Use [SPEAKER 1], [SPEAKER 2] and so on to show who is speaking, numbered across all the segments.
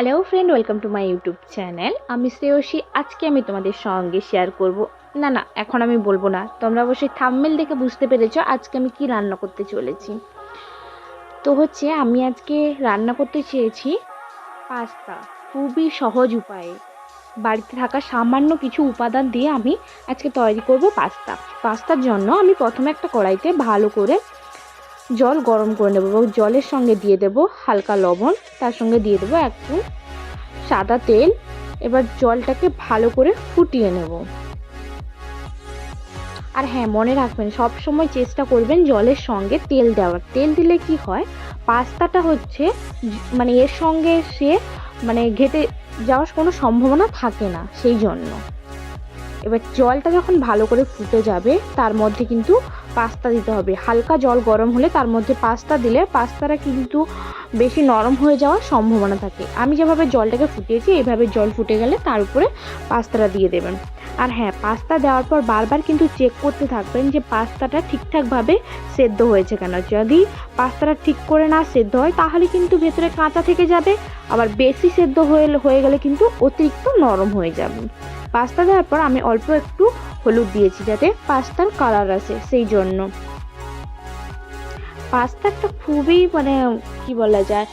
[SPEAKER 1] Hello friend welcome to my YouTube channel আমি শ্রেয়সী। আজকে আমি তোমাদের সঙ্গে শেয়ার করব। না না, এখন আমি বলব না। তোমরা অবশ্যই থাম্মেল দেখে বুঝতে পেরেছ আজকে আমি কি রান্না করতে চলেছি। তো হচ্ছে, আমি আজকে রান্না করতে চেয়েছি পাস্তা। খুবই সহজ উপায়ে। বাড়িতে থাকা সামান্য কিছু উপাদান দিয়ে আমি আজকে তৈরি করব পাস্তা। পাস্তার জন্য আমি প্রথমে একটা কড়াইতে ভালো করে জল গরম করে নেব এবং জলের সঙ্গে দিয়ে দেব হালকা লবণ। তার সঙ্গে দিয়ে দেবো একটু সাদা তেল। এবার জলটাকে ভালো করে ফুটিয়ে নেব। আর হ্যাঁ মনে রাখবেন সব সময় চেষ্টা করবেন জলের সঙ্গে তেল দেওয়ার। তেল দিলে কি হয়, পাস্তাটা হচ্ছে মানে এর সঙ্গে সে মানে ঘেটে যাওয়ার কোনো সম্ভাবনা থাকে না, সেই জন্য। এবার জলটা যখন ভালো করে ফুটে যাবে, তার মধ্যে কিন্তু পাস্তা দিতে হবে। হালকা জল গরম হলে তার মধ্যে পাস্তা দিলে পাস্তাটা কিন্তু বেশি নরম হয়ে যাওয়ার সম্ভাবনা থাকে। আমি যেভাবে জলটাকে ফুটিয়েছি, এইভাবে জল ফুটে গেলে তার উপরে পাস্তাটা দিয়ে দেবেন। আর হ্যাঁ পাস্তা দেওয়ার পর বারবার কিন্তু চেক করতে থাকবেন যে পাস্তাটা ঠিকঠাকভাবে সেদ্ধ হয়েছে কেন। যদি পাস্তাটা ঠিক করে না সেদ্ধ হয়, তাহলে কিন্তু ভেতরে কাঁচা থেকে যাবে। আবার বেশি সেদ্ধ হয়ে হয়ে গেলে কিন্তু অতিরিক্ত নরম হয়ে যাবে। পাস্তা দেওয়ার পর আমি অল্প একটু হলুদ দিয়েছি যাতে পাস্তার কালার আসে, সেই জন্য। পাস্তাটা খুবই মানে কি বলা যায়,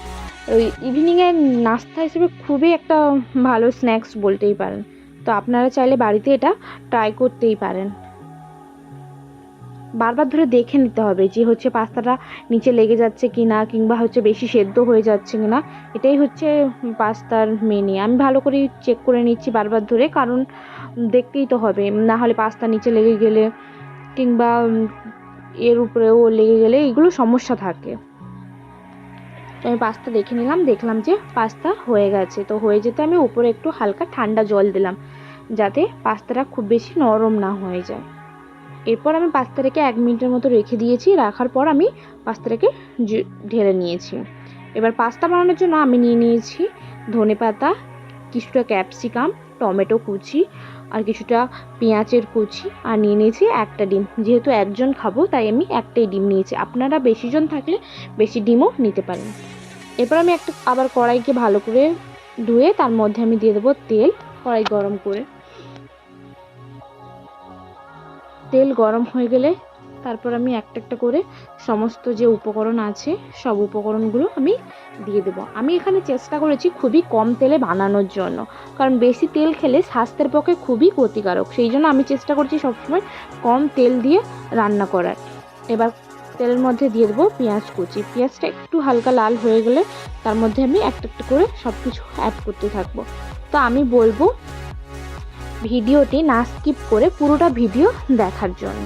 [SPEAKER 1] ওই ইভিনিংয়ের নাস্তা হিসেবে খুবই একটা ভালো স্ন্যাক্স বলতেই পারেন। তো আপনারা চাইলে বাড়িতে এটা ট্রাই করতেই পারেন। বারবার ধরে দেখে নিতে হবে যে হচ্ছে পাস্তাটা নিচে লেগে যাচ্ছে কি না কিংবা হচ্ছে বেশি সেদ্ধ হয়ে যাচ্ছে কি না এটাই হচ্ছে পাস্তার মেনে আমি ভালো করে চেক করে নিচ্ছি বারবার ধরে, কারণ দেখতেই তো হবে। না হলে পাস্তা নিচে লেগে গেলে কিংবা এর উপরেও লেগে গেলে এগুলো সমস্যা থাকে। তো আমি পাস্তা দেখে নিলাম, দেখলাম যে পাস্তা হয়ে গেছে। তো হয়ে যেতে আমি উপরে একটু হালকা ঠান্ডা জল দিলাম, যাতে পাস্তাটা খুব বেশি নরম না হয়ে যায়। এরপর আমি পাস্তাটাকে এক মিনিটের মতো রেখে দিয়েছি। রাখার পর আমি পাস্তাটাকে ঢেলে নিয়েছি। এবার পাস্তা বানানোর জন্য আমি নিয়ে নিয়েছি ধনে পাতা, কিছুটা ক্যাপসিকাম, টমেটো কুচি আর কিছুটা পেঁয়াজের কুচি আর নিয়ে নিয়েছি একটা ডিম। যেহেতু একজন খাব, তাই আমি একটাই ডিম নিয়েছি। আপনারা বেশিজন থাকলে বেশি ডিমও নিতে পারেন। এরপর আমি একটা আবার কড়াইকে ভালো করে ধুয়ে তার মধ্যে আমি দিয়ে দেবো তেল, কড়াই গরম করে। তেল গরম হয়ে গেলে তারপর আমি একটা একটা করে সমস্ত যে উপকরণ আছে, সব উপকরণগুলো আমি দিয়ে দেবো। আমি এখানে চেষ্টা করেছি খুবই কম তেলে বানানোর জন্য, কারণ বেশি তেল খেলে স্বাস্থ্যের পক্ষে খুবই ক্ষতিকারক। সেই জন্য আমি চেষ্টা করছি সবসময় কম তেল দিয়ে রান্না করার। এবার তেলের মধ্যে দিয়ে দেবো পেঁয়াজ কুচি। পেঁয়াজটা একটু হালকা লাল হয়ে গেলে তার মধ্যে আমি একটা একটা করে সব কিছু অ্যাড করতে থাকব। তো আমি বলব ভিডিওটি না স্কিপ করে পুরোটা ভিডিও দেখার জন্য।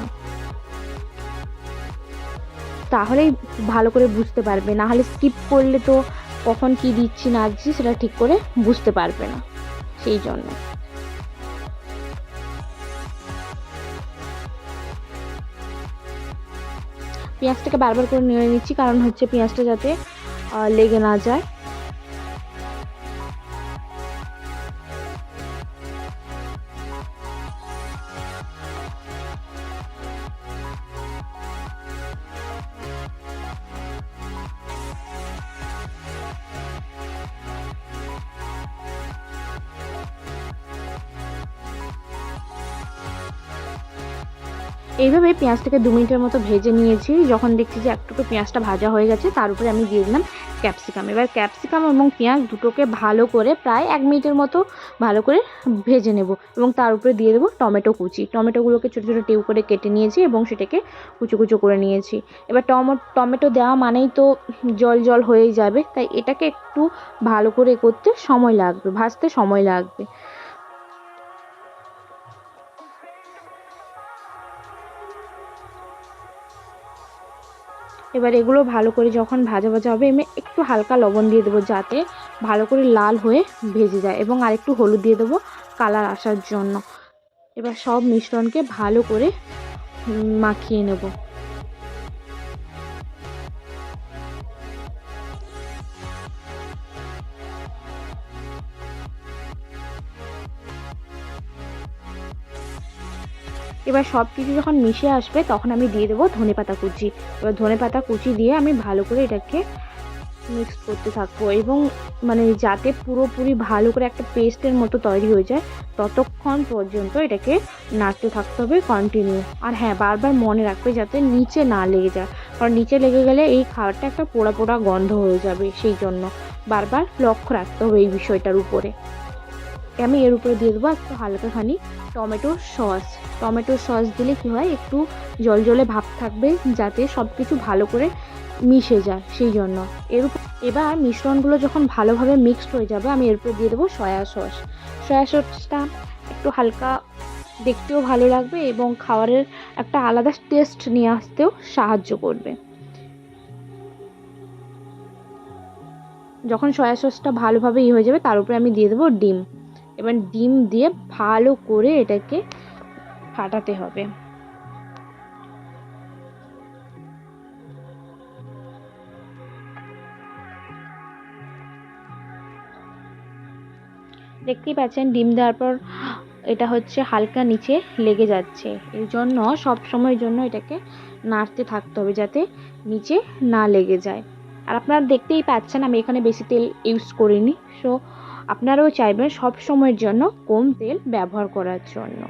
[SPEAKER 1] তাহলেই ভালো করে বুঝতে পারবে, না হলে স্কিপ করলে তো কখন কি দিচ্ছি না দিচ্ছি সেটা ঠিক করে বুঝতে পারবে না, সেই জন্য। পেঁয়াজটাকে বারবার করে নিয়ে নিচ্ছি, কারণ হচ্ছে পেঁয়াজটা যাতে লেগে না যায়। এইভাবে পেঁয়াজটাকে দু মিনিটের মতো ভেজে নিয়েছি। যখন দেখছি যে একটুকু পেঁয়াজটা ভাজা হয়ে গেছে, তার উপরে আমি দিয়ে দিলাম ক্যাপসিকাম। এবার ক্যাপসিকাম এবং পেঁয়াজ দুটোকে ভালো করে প্রায় এক মিনিটের মতো ভালো করে ভেজে নেব এবং তার উপরে দিয়ে দেবো টমেটো কুচি। টমেটোগুলোকে ছোটো ছোটো টিউ করে কেটে নিয়েছি এবং সেটাকে কুচো কুচো করে নিয়েছি। এবার টমো, টমেটো দেওয়া মানেই তো জল জল হয়েই যাবে, তাই এটাকে একটু ভালো করে করতে সময় লাগবে, ভাজতে সময় লাগবে। এবার এগুলো ভালো করে যখন ভাজা ভাজা হবে, আমি একটু হালকা লবণ দিয়ে দেবো যাতে ভালো করে লাল হয়ে ভেজে যায় এবং আরেকটু হলুদ দিয়ে দেবো কালার আসার জন্য। এবার সব মিশ্রণকে ভালো করে মাখিয়ে নেব। এবার সব কিছু যখন মিশে আসবে, তখন আমি দিয়ে দেবো ধনেপাতা কুচি। এবার ধনেপাতা কুচি দিয়ে আমি ভালো করে এটাকে মিক্স করতে থাকব এবং মানে যাতে পুরোপুরি ভালো করে একটা পেস্টের মতো তৈরি হয়ে যায়, ততক্ষণ পর্যন্ত এটাকে নাড়তে থাকতে হবে কন্টিনিউ আর হ্যাঁ বারবার মনে রাখবে যাতে নিচে না লেগে যায়। কারণ নিচে লেগে গেলে এই খাবারটা একটা পোড়া পোড়া গন্ধ হয়ে যাবে সেই জন্য। বারবার লক্ষ্য রাখতে হবে এই বিষয়টার উপরে। আমি এর উপরে দিয়ে দেবো একটু হালকাখানি টমেটো সস। টমেটো সস দিলে কী হয়, একটু জল জলে ভাব থাকবে যাতে সব কিছু ভালো করে মিশে যায়, সেই জন্য। এর এবার মিশ্রণগুলো যখন ভালোভাবে মিক্সড হয়ে যাবে, আমি এর উপর দিয়ে দেবো সয়া সস সয়া সসটা একটু হালকা দেখতেও ভালো লাগবে এবং খাবারের একটা আলাদা টেস্ট নিয়ে আসতেও সাহায্য করবে। যখন সয়া সসটা ভালোভাবে ই হয়ে যাবে, তার উপরে আমি দিয়ে দেবো ডিম। এবার ডিম দিয়ে ভালো করে এটাকে ফাটাতে হবে। দেখতেই পাচ্ছেন, ডিম দেওয়ার পর এটা হচ্ছে হালকা নিচে লেগে যাচ্ছে। এই জন্য, সব সময়ের জন্য এটাকে নাড়তে থাকতে হবে যাতে নিচে না লেগে যায়। আর আপনারা দেখতেই পাচ্ছেন, আমি এখানে বেশি তেল ইউজ করিনি। সো আপনারাও চাইবেন সব সময়ের জন্য কম তেল ব্যবহার করার জন্য।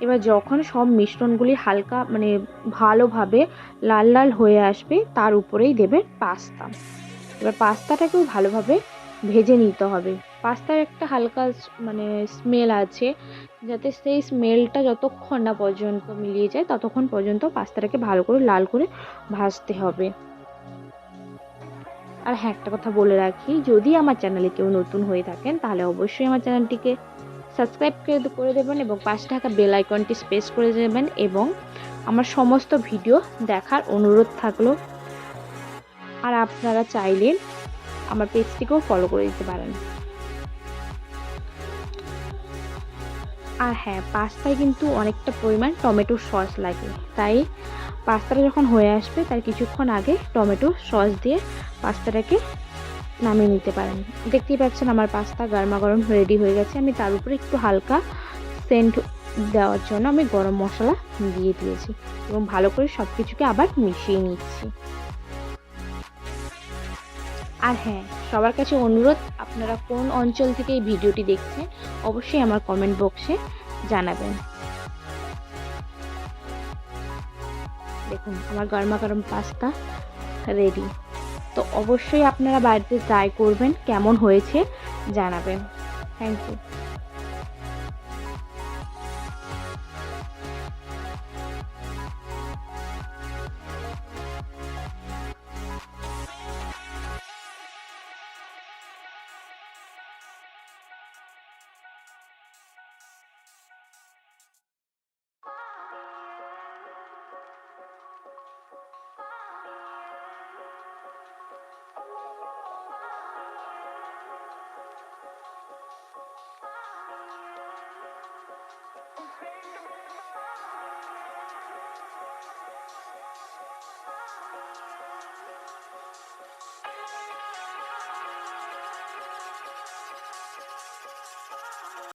[SPEAKER 1] এবার যখন সব মিশ্রণগুলি হালকা মানে ভালোভাবে লাল লাল হয়ে আসবে, তার উপরেই দেবেন পাস্তা। এবার পাস্তাটাকেও ভালোভাবে ভেজে নিতে হবে। পাস্তার একটা হালকা মানে স্মেল আছে, যাতে সেই স্মেলটা যতক্ষণ না পর্যন্ত মিলিয়ে যায়, ততক্ষণ পর্যন্ত পাস্তাটাকে ভালো করে লাল করে ভাজতে হবে। আর হ্যাঁ একটা কথা বলে রাখি, যদি আমার চ্যানেলে কেউ নতুন হয়ে থাকেন, তাহলে অবশ্যই আমার চ্যানেলটিকে সাবস্ক্রাইব করে দেবেন এবং পাশে থাকা বেল আইকনটি স্পেস করে দেবেন এবং আমার সমস্ত ভিডিও দেখার অনুরোধ থাকল। আর আপনারা চাইলে আমার পেজটিকেও ফলো করে দিতে পারেন। আর হ্যাঁ পাস্তায় কিন্তু অনেকটা পরিমাণ টমেটো সস লাগে। তাই পাস্তাটা যখন হয়ে আসবে, তার কিছুক্ষণ আগে টমেটো সস দিয়ে পাস্তাটাকে নামিয়ে নিতে পারেন। দেখতেই পাচ্ছেন আমার পাস্তা গরমা গরম রেডি হয়ে গেছে। আমি তার উপরে একটু হালকা সেন্ট দেওয়ার জন্য আমি গরম মশলা দিয়ে দিয়েছি এবং ভালো করে সব কিছুকে আবার মিশিয়ে নিচ্ছি। আর হ্যাঁ সবার কাছে অনুরোধ, আপনারা কোন অঞ্চল থেকে এই ভিডিওটি দেখছেন, অবশ্যই আমার কমেন্ট বক্সে জানাবেন। দেখুন, আমার গরমা গরম পাস্তা রেডি তো অবশ্যই আপনারা বাড়িতে ট্রাই করবেন, কেমন হয়েছে জানাবেন। Thank you